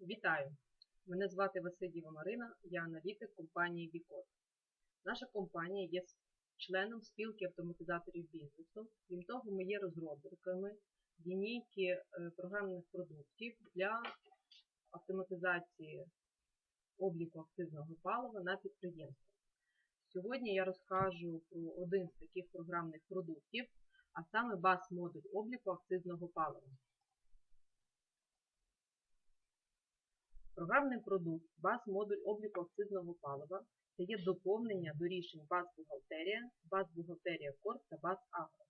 Вітаю! Мене звати Васильєва Марина, я аналітик компанії Вікот. Наша компанія є членом спілки автоматизаторів бізнесу. Крім того, ми є розробниками лінійки е, програмних продуктів для автоматизації обліку акцизного палива на підприємствах. Сьогодні я розкажу про один з таких програмних продуктів, а саме БАС-модуль обліку акцизного палива. Програмний продукт БАС-модуль обліку акцизного палива це є доповнення до рішень БАС-бухгалтерія, БАС-бухгалтерія Корп та БАС-Агро.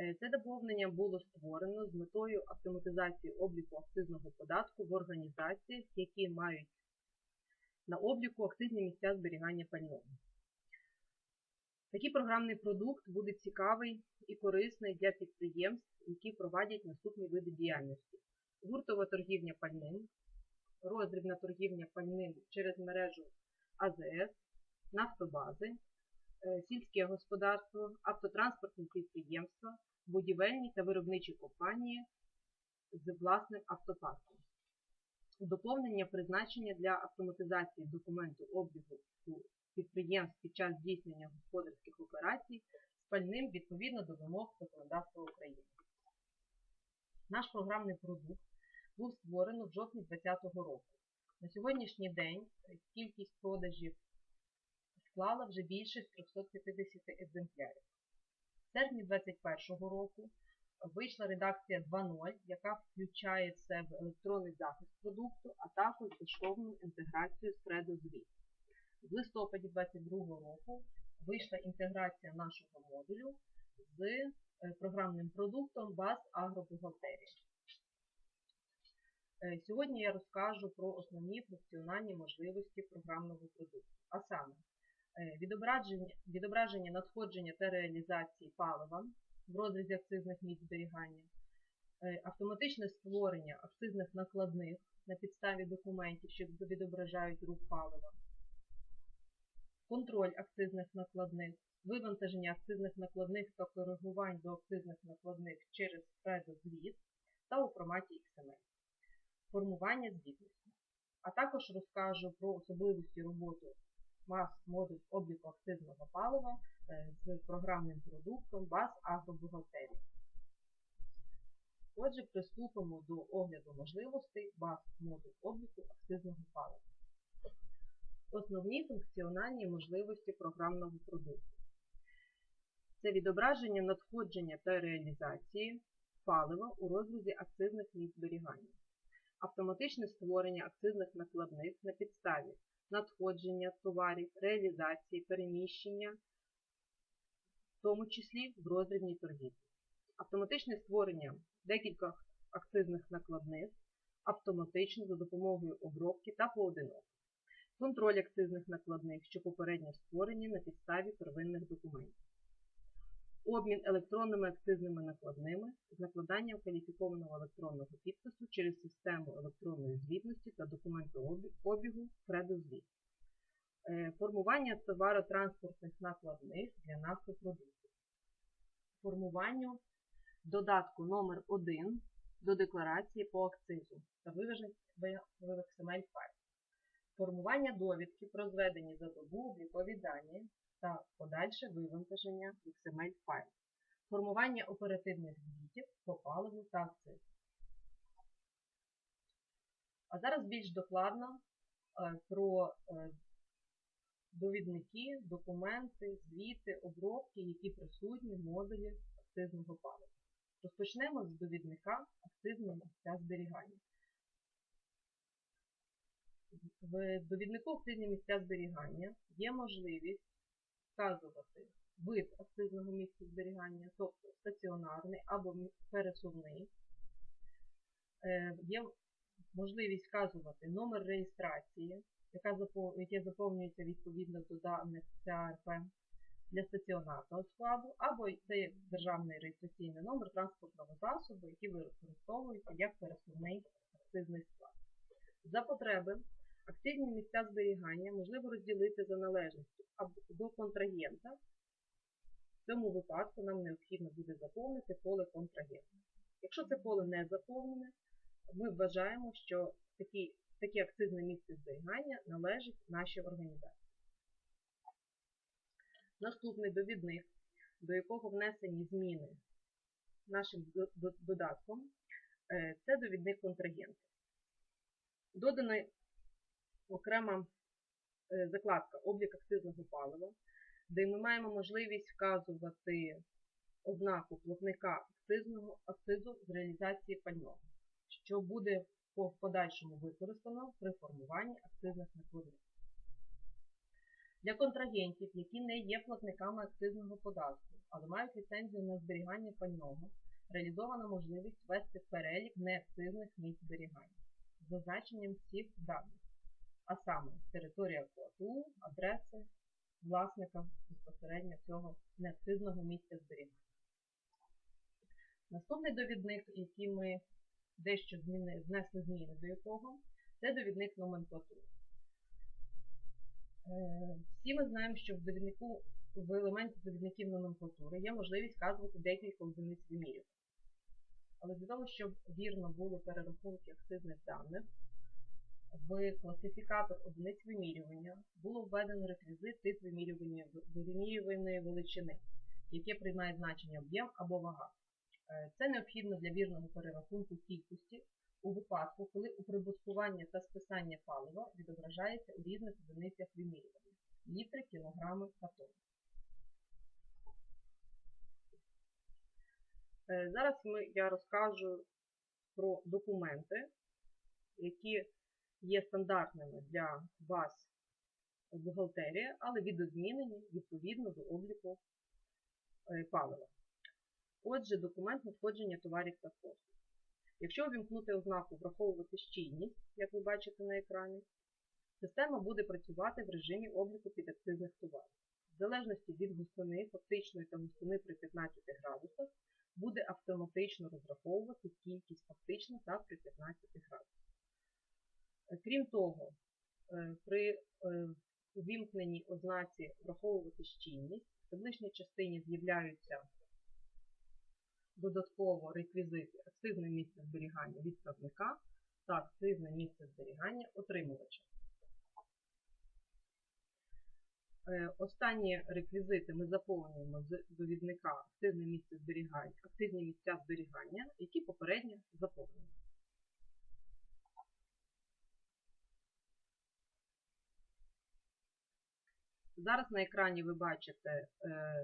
Е, Це доповнення було створено з метою автоматизації обліку акцизного податку в організаціях, які мають на обліку акцизні місця зберігання пального. Такий програмний продукт буде цікавий і корисний для підприємств, які проводять наступні види діяльності: гуртова торгівля пальним, роздрібна торгівля пальним через мережу АЗС, нафтобази, е, сільське господарство, автотранспортні підприємства, будівельні та виробничі компанії з власним автопарком. Доповнення призначення для автоматизації документу обігу підприємств під час здійснення господарських операцій з пальним відповідно до вимог законодавства України. Наш програмний продукт був створений в жовтні 2020 року. На сьогоднішній день кількість продажів склала вже більше 350 екземплярів. В серпні 2021 року вийшла редакція 2.0, яка включає в себе електронний захист продукту, а також безшовну інтеграцію з Fredozвіт. В листопаді 2022 року вийшла інтеграція нашого модулю з е, програмним продуктом БАЗ Агробухгалтерія. Е, Сьогодні я розкажу про основні функціональні можливості програмного продукту, а саме е, відображення, відображення надходження та реалізації палива в розрізі акцизних місць зберігання, е, автоматичне створення акцизних накладних на підставі документів, що відображають рух палива, контроль акцизних накладних, вивантаження акцизних накладних та коригувань до акцизних накладних через предозвіт та у форматі XML формування звітності. А також розкажу про особливості роботи мас-модуль обліку акцизного палива е, з програмним продуктом БАЗ Агробухгалтерія. Отже, приступимо до огляду можливостей БАЗ-модуль обліку акцизного палива. Основні функціональні можливості програмного продукту. Це відображення надходження та реалізації палива у розрізі акцизних місць зберігання автоматичне створення акцизних накладних на підставі надходження товарів, реалізації, переміщення, в тому числі в роздрібній торгівлі. Автоматичне створення декількох акцизних накладних автоматично за допомогою обробки та поодиноко. Контроль акцизних накладних, що попередньо створені на підставі первинних документів обмін електронними акцизними накладними з накладанням кваліфікованого електронного підпису через систему електронної звітності та документообігу Фредозвіт. Е, формування товаротранспортних накладних для нафтопродуктів. Формуванню додатку номер 1 до декларації по акцизу та виважень в XML файл. Формування довідки про зведені за добу облікові дані та подальше вивантаження XML файл, формування оперативних звітів по паливу та акциз. А зараз більш докладно е, про е, довідники, документи, звіти, обробки, які присутні в модулі акцизного палива. Розпочнемо з довідника акцизного місця зберігання. В довіднику акцизні місця зберігання є можливість вказувати вид акцизного місця зберігання, тобто стаціонарний або пересувний. Е, є можливість вказувати номер реєстрації, яке заповнюється відповідно до даних ЦРП для стаціонарного складу, або це державний реєстраційний номер транспортного засобу, який використовується як пересувний акцизний склад. За потреби Активні місця зберігання можливо розділити за належністю до контрагента. В цьому випадку нам необхідно буде заповнити поле контрагента. Якщо це поле не заповнене, ми вважаємо, що такі, таке акцизне місце зберігання належить нашій організації. Наступний довідник, до якого внесені зміни нашим до- до- додатком, е, це довідник контрагентів. Додана окрема е, закладка облік акцизного палива, де ми маємо можливість вказувати ознаку платника акцизного акцизу з реалізації пального, що буде по подальшому використано при формуванні акцизних накладних. Для контрагентів, які не є платниками акцизного податку, але мають ліцензію на зберігання пального, реалізована можливість ввести перелік неакцизних місць зберігання з зазначенням всіх даних, а саме територія КОАТУ, адреси власника безпосередньо цього неакцизного місця зберігання. Наступний довідник, який ми дещо зміни, внесли зміни до якого, це довідник номенклатури. Е, Всі ми знаємо, що в довіднику в елементі довідників номенклатури є можливість вказувати декілька одиниць вимірювання. Але для того, щоб вірно були перерахунки акцизних даних, в класифікатор одиниць вимірювання було введено реквізит тип вимірювання вимірюваної величини, яке приймає значення об'єм або вага. Е, Це необхідно для вірного перерахунку кількості у випадку, коли уприбуткування та списання палива відображається у різних одиницях вимірювання літри, кілограми та тонни. Е, Зараз ми, я розкажу про документи, які є стандартними для вас бухгалтерія, але відозмінені відповідно до обліку е, палива. Отже, документ надходження товарів та послуг. Якщо увімкнути ознаку враховувати щільність, як ви бачите на екрані, система буде працювати в режимі обліку підакцизних товарів. В залежності від густини, фактичної та густини при 15 градусах, буде автоматично розраховувати кількість фактична та при 15 градусах. Е, Крім того, е, при е, увімкненій ознаці враховувати щільність, в табличній частині з'являються додатково реквізити акцизне місце зберігання відправника та акцизне місце зберігання отримувача. Останні реквізити ми заповнюємо з довідника акцизне місце зберігання, активні місця зберігання, які попередньо заповнені. Зараз на екрані ви бачите е,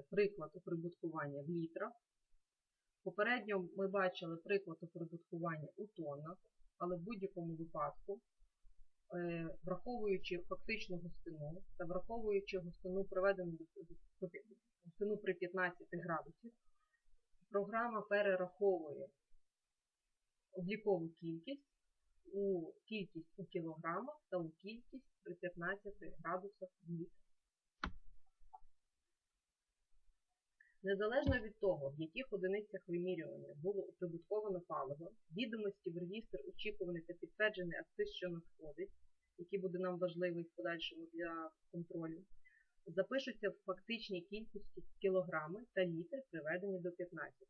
приклад оприбуткування в літрах. Попередньо ми бачили приклад оприбуткування у тоннах, але в будь-якому випадку, е, враховуючи фактичну густину та враховуючи густину приведену густину при 15 градусів, програма перераховує облікову кількість у кількість у кілограмах та у кількість при 15 градусах в Незалежно від того, в яких одиницях вимірювання було оприбутковано паливо, відомості в реєстр очікуваний та підтверджений акциз, що надходить, який буде нам важливий в подальшому для контролю, запишуться в фактичній кількості кілограми та літри, приведені до 15.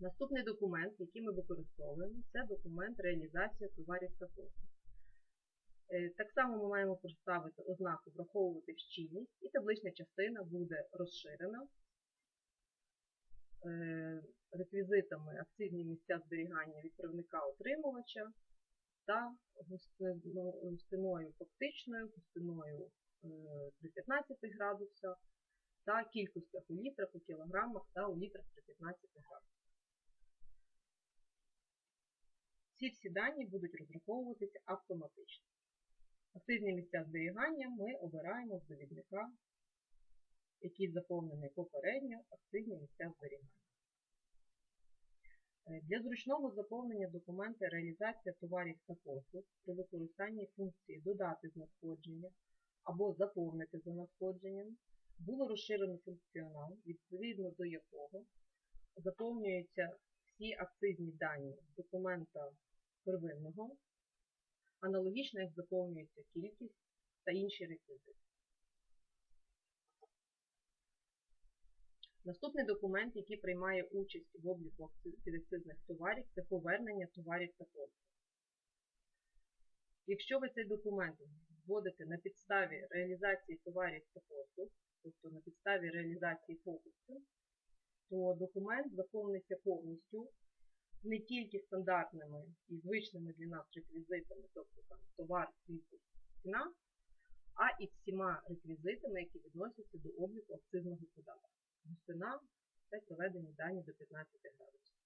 Наступний документ, який ми використовуємо, це документ реалізація товарів та послуг. Е, Так само ми маємо поставити ознаку враховувати щільність, і таблична частина буде розширена е, реквізитами акцизні місця зберігання відправника отримувача та густиною фактичною, густиною е, при 15 градусах та кількостях у літрах, у кілограмах та у літрах при 15 градусах. Ці всі дані будуть розраховуватися автоматично. Активні місця зберігання ми обираємо з довідника, який заповнений попередньо активні місця зберігання. Е, Для зручного заповнення документа реалізація товарів та послуг при використанні функції додати з надходження або заповнити за надходженням було розширено функціонал, відповідно до якого заповнюються всі акцизні дані документа первинного Аналогічно як заповнюється кількість та інші реквізити. Наступний документ, який приймає участь в обліку акци- підакцизних товарів, це повернення товарів та послуг. Якщо ви цей документ вводите на підставі реалізації товарів та послуг, тобто на підставі реалізації фокусу, то документ заповниться повністю не тільки стандартними і звичними для нас реквізитами, тобто там товар, кількість, ціна, а і всіма реквізитами, які відносяться до обліку акцизного податку. Густина це проведені дані до 15 градусів.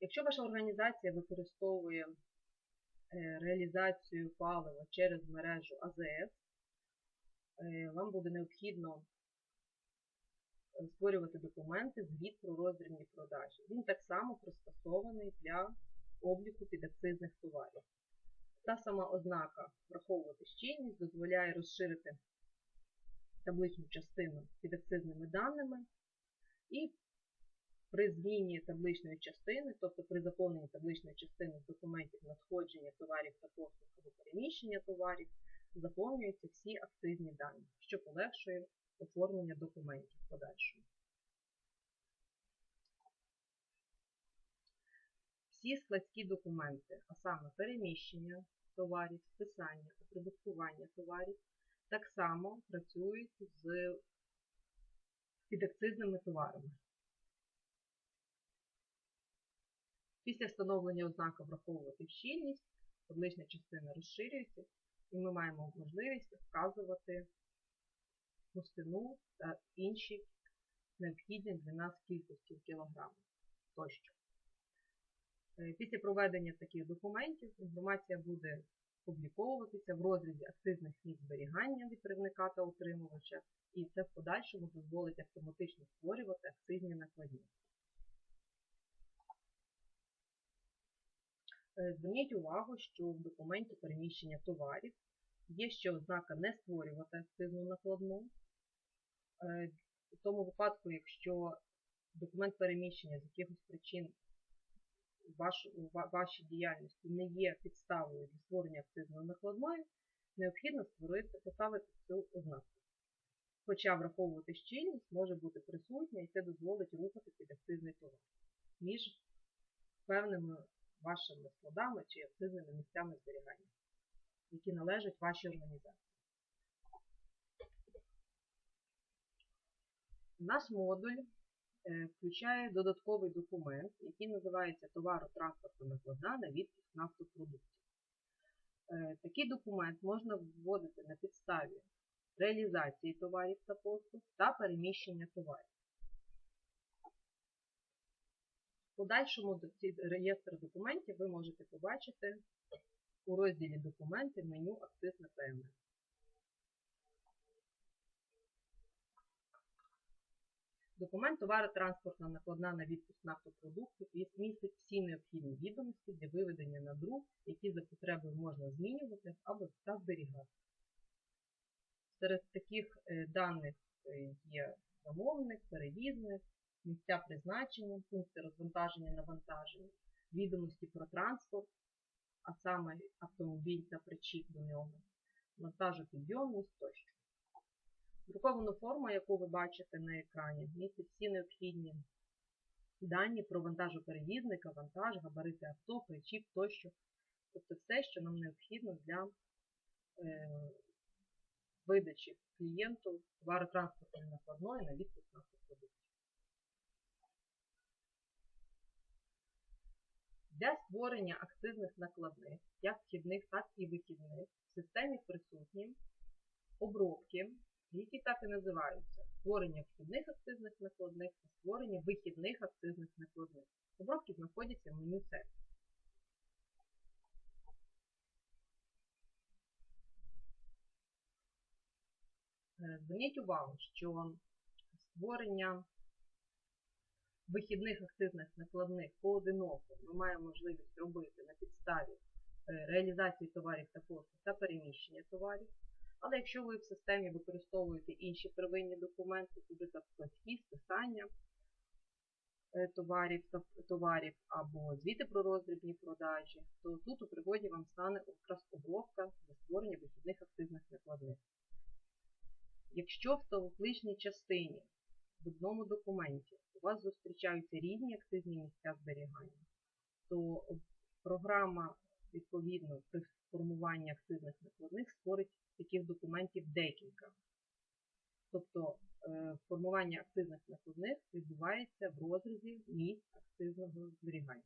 Якщо ваша організація використовує е, реалізацію палива через мережу АЗС, е, вам буде необхідно створювати документи звіт про роздрібні продажі. Він так само пристосований для обліку підакцизних товарів. Та сама ознака враховувати щільність дозволяє розширити табличну частину підакцизними даними і при зміні табличної частини, тобто при заповненні табличної частини з документів надходження товарів та послуг або переміщення товарів, заповнюються всі акцизні дані, що полегшує оформлення документів подальшому. Всі складські документи, а саме переміщення товарів, списання, оприбуткування товарів, так само працюють з підакцизними товарами. Після встановлення ознаки враховувати щільність, таблична частина розширюється, і ми маємо можливість вказувати густину та інші необхідні для нас кількості в кілограмах тощо. Е, Після проведення таких документів інформація буде публіковуватися в розрізі акцизних місць зберігання від виробника та утримувача, і це в подальшому дозволить автоматично створювати акцизні накладні. Е, Зверніть увагу, що в документі переміщення товарів є ще ознака не створювати акцизну накладну. Е, В тому випадку, якщо документ переміщення з якихось причин ваш, вашій діяльності не є підставою для створення акцизної накладної, необхідно створити, поставити цю ознаку. Хоча враховувати щільність може бути присутня і це дозволить рухати під акцизний товар між певними вашими складами чи акцизними місцями зберігання, які належать вашій організації. Наш модуль е, включає додатковий документ, який називається товаротранспортна накладна на відпуск нафтопродуктів. Е, Такий документ можна вводити на підставі реалізації товарів та послуг та переміщення товарів. В подальшому реєстр документів ви можете побачити у розділі Документи меню Акциз на ПМР. Документ товаротранспортна накладна на відпуск нафтопродуктів і містить всі необхідні відомості для виведення на друк, які за потребою можна змінювати або та зберігати. Серед таких е, даних е, є замовник, перевізник, місця призначення, пункти розвантаження навантаження, відомості про транспорт, а саме автомобіль та причіп до нього, вантажопідйомність тощо. Друковану форму, яку ви бачите на екрані, містить всі необхідні дані про вантажоперевізника, вантаж, габарити авто, причіп тощо. Тобто все, що нам необхідно для е, видачі клієнту товаротранспортної накладної на відпуск нафтопродуктів. Для створення акцизних накладних, як вхідних, так і вихідних, в системі присутні обробки, які так і називаються створення вхідних акцизних накладних та створення вихідних акцизних накладних. Обробки знаходяться в меню сервіс. Е, Зверніть увагу, що створення вихідних акцизних накладних поодиноко ми маємо можливість робити на підставі е, реалізації товарів та послуг та переміщення товарів. Але якщо ви в системі використовуєте інші первинні документи, тобто складські списання е, товарів товарів або звіти про роздрібні продажі, то тут у пригоді вам стане якраз обробка для створення вихідних акцизних накладних. Якщо в табличній частині в одному документі у вас зустрічаються різні акцизні місця зберігання, то програма, відповідно, при формуванні акцизних накладних створить таких документів декілька. Тобто е, формування акцизних накладних відбувається в розрізі місць акцизного зберігання.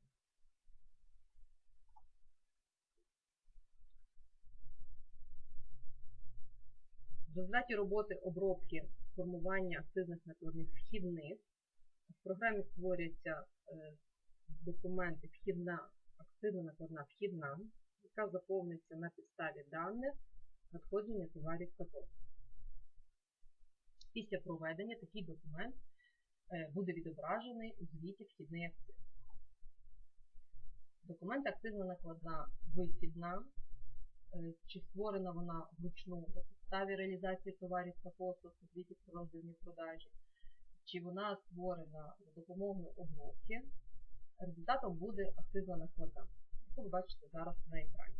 В результаті роботи обробки формування акцизних накладних вхідних в програмі створюються е, документи вхідна, акцизна накладна вхідна, яка заповниться на підставі даних надходження товарів та. Після проведення такий документ е, буде відображений у звіті вхідний акциз. Документ акцизна накладна вихідна, е, чи створена вона вручну підставі реалізації товарів та послуг у звіті про продажі, чи вона створена за допомогою обробки, результатом буде акцизна накладна, яку ви бачите зараз на екрані.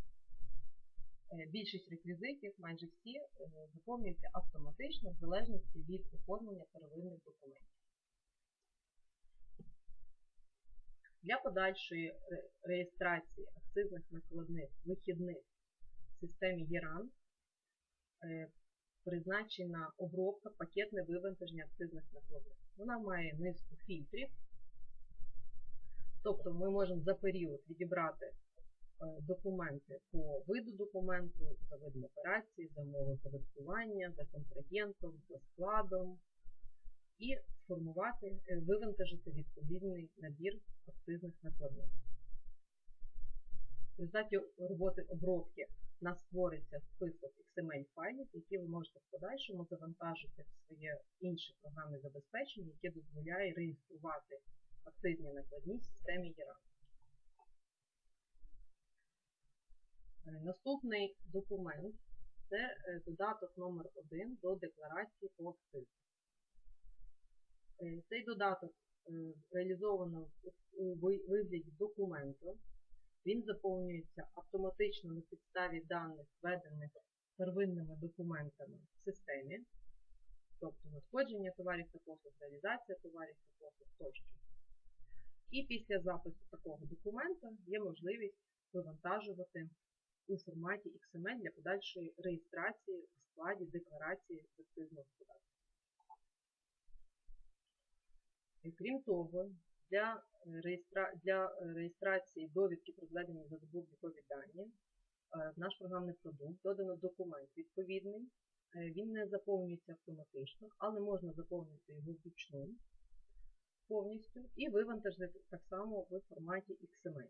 Е, більшість реквізитів, майже всі, е, заповнюються автоматично в залежності від оформлення первинних документів. Для подальшої реєстрації акцизних накладних вихідних в системі ЄРАН е, призначена обробка пакетне вивантаження акцизних накладних. Вона має низку фільтрів, тобто ми можемо за період відібрати Е, документи по виду документу, за видом операції, за мовою податкування, за контрагентом, за складом і сформувати, е, вивантажити відповідний набір акцизних накладних. В результаті роботи обробки нас створиться список XML-файлів, які ви можете в подальшому завантажити в своє інше програмне забезпечення, яке дозволяє реєструвати акцизні накладні в системі ЄРА. Е, наступний документ це е, додаток номер 1 до декларації по акцизу. Е, цей додаток реалізовано у вигляді документу. Він заповнюється автоматично на підставі даних, введених первинними документами в системі, тобто надходження товарів та послуг, реалізація товарів та послуг тощо. І після запису такого документа є можливість вивантажувати у форматі XML для подальшої реєстрації у складі декларації з акцизного податку. Крім того, для. Для реєстрації довідки про зведення за облікові дані в наш програмний продукт додано документ відповідний. Він не заповнюється автоматично, але можна заповнити його вручну повністю і вивантажити так само в форматі XML.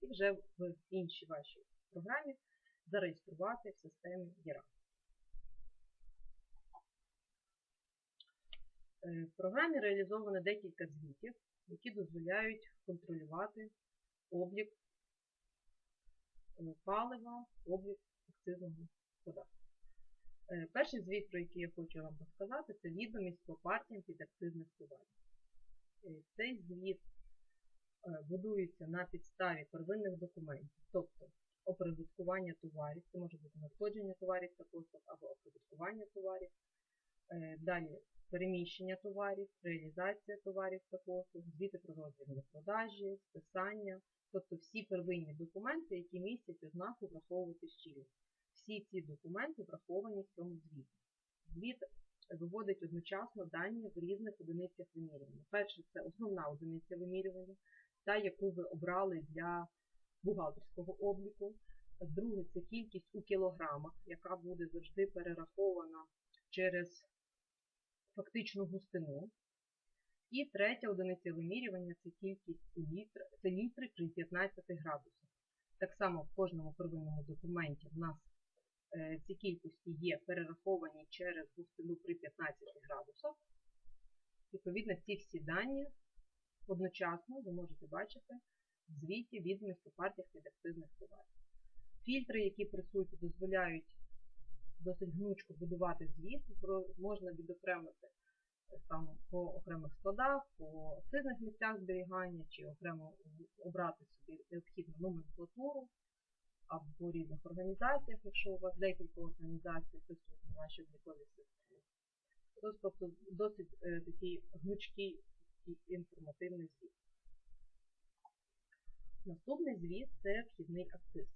І вже в іншій вашій програмі зареєструвати в системі ЄРА. Е, в програмі реалізовано декілька звітів, які дозволяють контролювати облік е, палива, облік акцизного податку. Е, перший звіт, про який я хочу вам розказати, це відомість по партіям під акцизних товарів. Цей звіт будується на підставі первинних документів, тобто оподаткування товарів, це може бути надходження товарів та послуг або оподаткування товарів. Е, далі переміщення товарів, реалізація товарів та послуг, звіти про розмірні продажі, списання, тобто всі первинні документи, які містять ознаку враховувати щільність. Всі ці документи враховані в цьому звіті. Звіт виводить одночасно дані в різних одиницях вимірювання. Перше, це основна одиниця вимірювання, та яку ви обрали для бухгалтерського обліку. Друге це кількість у кілограмах, яка буде завжди перерахована через фактичну густину. І третя одиниця вимірювання це кількість літр, це літри при 15 градусах. Так само в кожному первинному документі в нас е, ці кількості є перераховані через густину при 15 градусах. Відповідно, ці всі дані одночасно ви можете бачити звіті відомість у партіях від акцизних товарів. Фільтри, які присутні, дозволяють досить гнучко будувати звіт, можна відокремити е, там, по окремих складах, по акцизних місцях зберігання, чи окремо обрати собі необхідну номенклатуру або різних організаціях, якщо у вас декілька організацій присутні в вашій обліковій системі. Тобто досить е, такий гнучкий і інформативний звіт. Наступний звіт це вхідний акциз.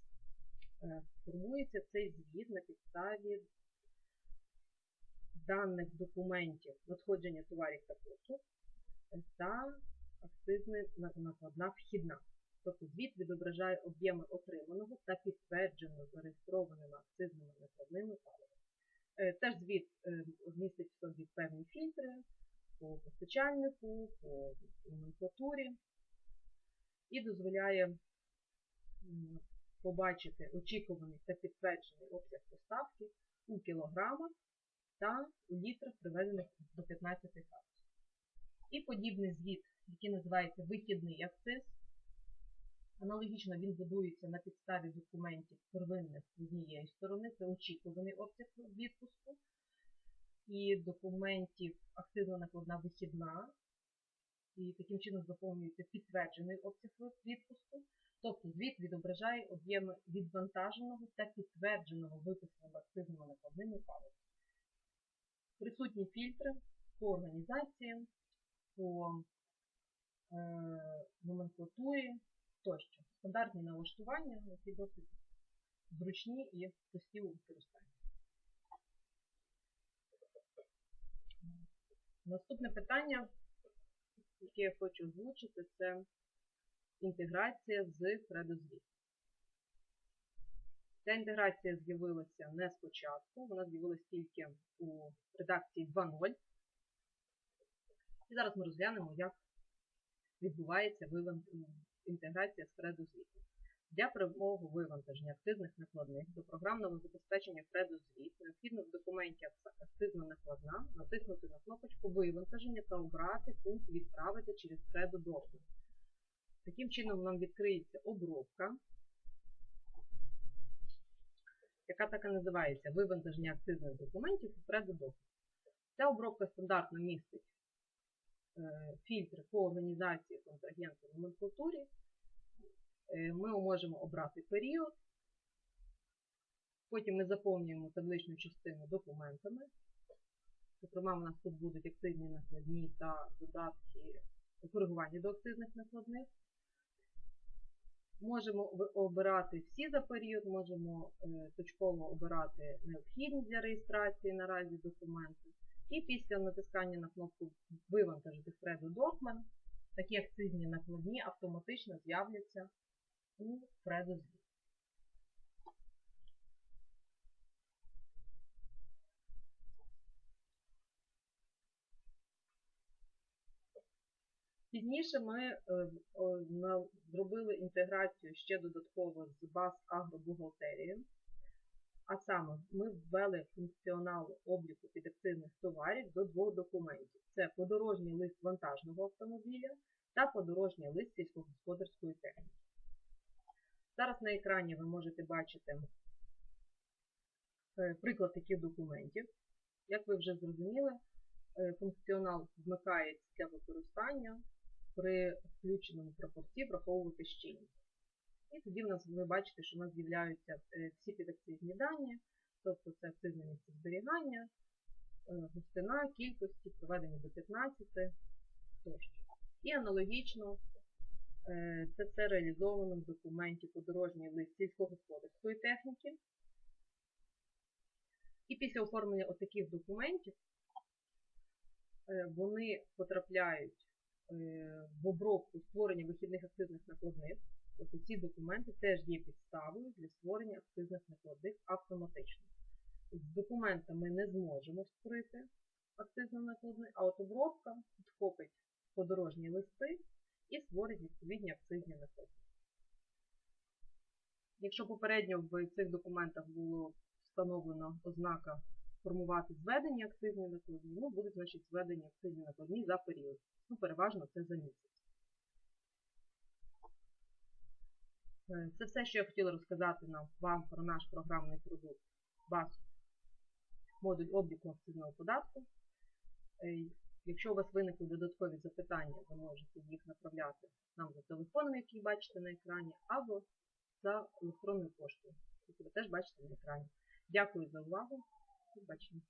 Е, Формується цей звіт на підставі даних документів надходження товарів та послуг та акцизна накладна вхідна. Тобто звіт відображає об'єми отриманого та підтверджено зареєстрованими акцизними накладними паливами. Е, Теж звіт е, містить в собі певні фільтри по постачальнику, по номенклатурі і дозволяє побачити очікуваний та підтверджений обсяг поставки у кілограмах та у літрах, приведених до 15 градусів. І подібний звіт, який називається вихідний акциз. Аналогічно він будується на підставі документів первинних з однієї сторони, це очікуваний обсяг відпуску, і документів акцизна накладна вихідна, і таким чином заповнюється підтверджений обсяг відпуску. Тобто звіт відображає об'єми відвантаженого та підтвердженого виписаними акцизними накладними палив. Присутні фільтри по організації, по е, номенклатурі тощо. Стандартні налаштування, які досить зручні і прості у використанні. Наступне питання, яке я хочу озвучити, це інтеграція з предозвіт. Ця інтеграція з'явилася не спочатку, вона з'явилася тільки у редакції 2.0. І зараз ми розглянемо, як відбувається інтеграція з предозвітом. Для прямого вивантаження акцизних накладних до програмного забезпечення предозвіт необхідно в документі акцизна накладна натиснути на кнопочку Вивантаження та обрати пункт Відправити через предодоклад. Таким чином нам відкриється обробка, яка так і називається Вивантаження акцизних документів у предодоклад. Ця обробка стандартно містить е, фільтри по організації контрагенту номенклатурі. Е, Ми можемо обрати період, потім ми заповнюємо табличну частину документами. Зокрема, у нас тут будуть акцизні накладні та додатки коригування до акцизних накладних. Можемо обирати всі за період, можемо е, точково обирати необхідні для реєстрації наразі документи. І після натискання на кнопку Вивантажити Фреду Докмен такі акцизні накладні автоматично з'являться у Фредозвіт. Пізніше ми е, зробили інтеграцію ще додатково з баз агробухгалтерії. А саме, ми ввели функціонал обліку підакцизних товарів до двох документів. Це подорожній лист вантажного автомобіля та подорожній лист сільськогосподарської техніки. Зараз на екрані ви можете бачити е, приклад таких документів. Як ви вже зрозуміли, е, функціонал вмикається для використання при включеному пропорції враховувати щільність. І тоді в нас ви бачите, що у нас з'являються е, всі підакцизні дані, тобто це акцизне місце зберігання, густина, кількості, проведені до 15 тощо. І аналогічно це все реалізовано в документі подорожній лист сільськогосподарської техніки. І після оформлення отаких документів вони потрапляють в обробку створення вихідних акцизних накладних. Тобто ці документи теж є підставою для створення акцизних накладних автоматично. З документами не зможемо створити акцизну накладну, а от обробка підхопить подорожні листи і створить відповідні акцизні накладні. Якщо попередньо в цих документах було встановлено ознака формувати зведені акцизні накладні, ну, будуть значить, зведені акцизні накладні за період. Ну, переважно це за місяць. Це все, що я хотіла розказати вам про наш програмний продукт BAS, модуль обліку акцизного податку. Якщо у вас виникли додаткові запитання, ви можете їх направляти нам за телефоном, який бачите на екрані, або за електронною поштою, яку ви теж бачите на екрані. Дякую за увагу. Побачення.